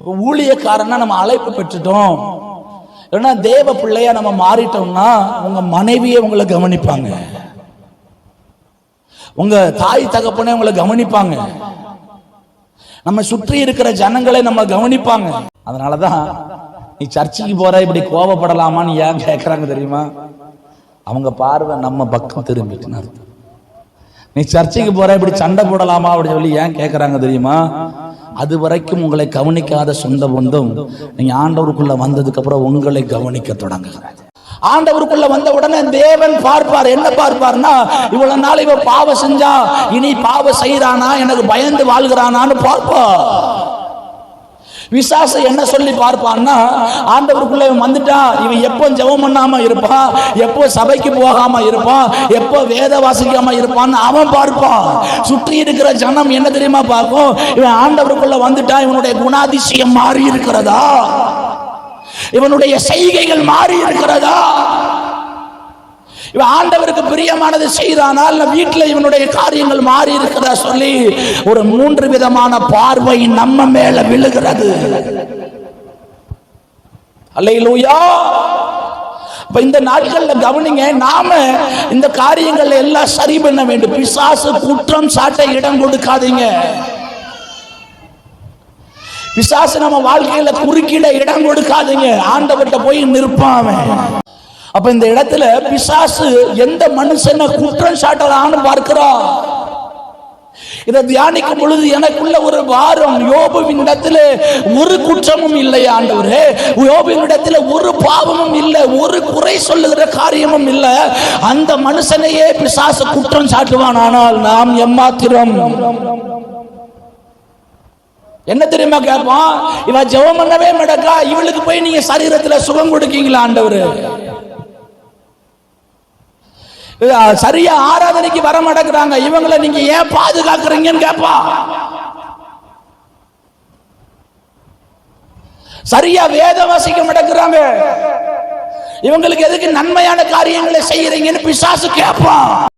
ஊழியக்காரனா நம்ம அழைப்பு பெற்றுட்டோம். ஏன்னா தேவ பிள்ளையா நம்ம மாறிட்டோம்னா உங்க மனைவியே உங்களை கவனிப்பாங்க. உங்க தாய் தகப்பனே உங்களை கவனிப்பாங்க. நம்ம சுற்றி இருக்கிற ஜனங்களை நம்ம கவனிப்பாங்க. அதனாலதான் நீ சர்ச்சுக்கு போற இப்படி கோபப்படலாமான்னு ஏன் கேட்கறாங்க தெரியுமா? அவங்க பார்வை நம்ம பக்கம் திரும்பிட்டுன்னு அர்த்தம். நீ சர்ச்சைக்கு போற இப்படி சண்டை போடலாமா அப்படின்னு சொல்லி ஏன் கேட்கறாங்க தெரியுமா? அது வரைக்கும் உங்களை கவனிக்காத சொந்த பந்தம் நீங்கள் ஆண்டவருக்குள்ள வந்ததுக்கு அப்புறம் உங்களை கவனிக்க தொடங்குகிறார். ஆண்டவருக்குள்ள வந்த உடனே தேவன் பார்ப்பார். என்ன பார்ப்பார்னா இவ்வளவு நாள் இவ பாவம் செஞ்சா இனி பாவம் செய்யறானா எனக்கு பயந்து வாழ்கிறானான்னு பார்ப்பார். விசாசம் என்ன சொல்லி பார்ப்பான்னா ஆண்டவருக்குள்ள இவன் வந்துட்டான் இவன் எப்போ ஜெபம் பண்ணாம இருப்பான் எப்போ சபைக்கு போகாம இருப்பான் எப்போ வேத வாசிக்காம இருப்பான்னு அவன் பார்ப்பான். சுற்றி இருக்கிற ஜனம் என்ன தெரியுமா பார்க்கும்? இவன் ஆண்டவருக்குள்ள வந்துட்டான் இவனுடைய குணாதிசயம் மாறி இருக்கிறதா? இவனுடைய செய்கைகள் மாறி இருக்கிறதா? இவன் ஆண்டவருக்கு பிரியமானது செய்தானால் வீட்டில் இவனுடைய காரியங்கள் மாறி இருக்கிறதா சொல்லி ஒரு மூன்று விதமான பார்வை நம்ம மேல விழுகிறது. அல்லையிலூயா இப்ப இந்த நாட்கள்ல கவனிங்க நாம இந்த காரியங்கள் எல்லாம் சரி பண்ண வேண்டும். பிசாசு குற்றம் சாட்ட இடம் கொடுக்காதீங்க. பிசாசு நம்ம வாழ்க்கையில குறுக்கிட இடம் கொடுக்காதீங்க. ஆண்டவர்கிட்ட போய் நிற்பான் அவன். அப்ப இந்த இடத்துல பிசாசு எந்த மனுஷனை குற்றம் சாட்டலான்னு பார்க்கிறான் இதை தியானிக்கும் பொழுது எனக்குள்ள ஒரு வாரம் யோபுவின் இடத்துல ஒரு குற்றமும் இல்லை ஆண்டவரே. யோபுவின் இடத்துல ஒரு பாவமும் இல்லை ஒரு குறை சொல்லுகிற காரியமும் இல்லை. அந்த மனுஷனையே பிசாசு குற்றம் சாட்டுவான் ஆனால் நாம் எம்மாத்திரம். என்ன தெரியுமா கேட்பான்? இவன் ஜெபம் பண்ணவே மாட்டக்கா. இவளுக்கு போய் நீங்க சரீரத்துல சுகம் கொடுக்கீங்களா ஆண்டவர்? சரியா ஆராதனைக்கு வர மாட்டேங்கிறாங்க இவங்களை நீங்க ஏன் பாதுகாக்கிறீங்கன்னு கேட்பா சரியா வேத வாசிக்க மாட்டேங்கிறாங்க. இவங்களுக்கு எதுக்கு நன்மையான காரியங்களை செய்யறீங்கன்னு பிசாசு கேட்பான்